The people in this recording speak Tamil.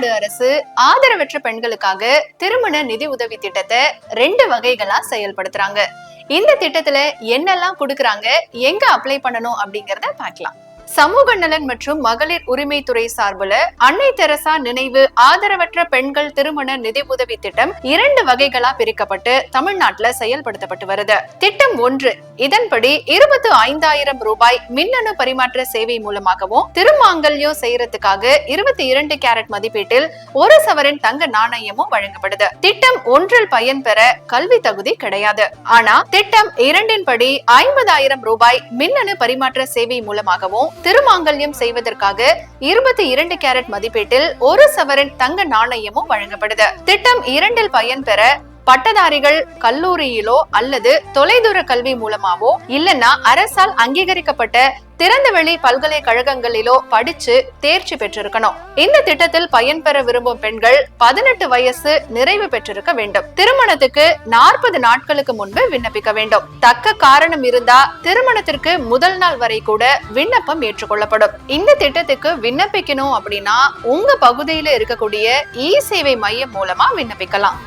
தமிழ்நாடு அரசு ஆதரவற்ற பெண்களுக்காக திருமண நிதி உதவி திட்டத்தை ரெண்டு வகைகளா செயல்படுத்துறாங்க. இந்த திட்டத்துல என்னெல்லாம் கொடுக்கறாங்க? எங்க அப்ளை பண்ணணும் அப்படிங்கறத பார்க்கலாம். சமூக நலன் மற்றும் மகளிர் உரிமைத்துறை சார்பில் அன்னை தெரசா நினைவு ஆதரவற்ற பெண்கள் திருமண நிதி உதவி திட்டம் இரண்டு வகைகளா பிரிக்கப்பட்டு தமிழ்நாட்டில் செயல்படுத்தப்பட்டு வருது. திட்டம் ஒன்று இதன்படி இருபத்தி ஐந்தாயிரம் ரூபாய் மின்னணு பரிமாற்ற சேவை மூலமாகவும் திருமாங்கல்யம் செய்யறதுக்காக இருபத்தி இரண்டு கேரட் மதிப்பீட்டில் ஒரு சவரின் தங்க நாணயமும் வழங்கப்படுது. திட்டம் ஒன்றில் பயன்பெற கல்வி தகுதி கிடையாது. ஆனா திட்டம் இரண்டின் படி ஐம்பதாயிரம் ரூபாய் மின்னணு பரிமாற்ற சேவை மூலமாகவும் திருமாங்கல்யம் செய்வதற்காக இருபத்தி இரண்டு கேரட் மதிப்பீட்டில் ஒரு சவரன் தங்க நாணயமும் வழங்கப்படுது. திட்டம் இரண்டில் பயன் பெற பட்டதாரிகள் கல்லூரியிலோ அல்லது தொலைதூர கல்வி மூலமாவோ இல்லைன்னா அரசால் அங்கீகரிக்கப்பட்ட திறந்தவெளி பல்கலைக்கழகங்களிலோ படிச்சு தேர்ச்சி பெற்றிருக்கணும். இந்த திட்டத்தில் பயன்பெற விரும்பும் பெண்கள் பதினெட்டு வயசு நிறைவு பெற்றிருக்க வேண்டும். திருமணத்துக்கு நாற்பது நாட்களுக்கு முன்பு விண்ணப்பிக்க வேண்டும். தக்க காரணம் இருந்தா திருமணத்திற்கு முதல் நாள் வரை கூட விண்ணப்பம் ஏற்றுக்கொள்ளப்படும். இந்த திட்டத்துக்கு விண்ணப்பிக்கணும் அப்படின்னா உங்க பகுதியில இருக்கக்கூடிய இ சேவை மையம் மூலமா விண்ணப்பிக்கலாம்.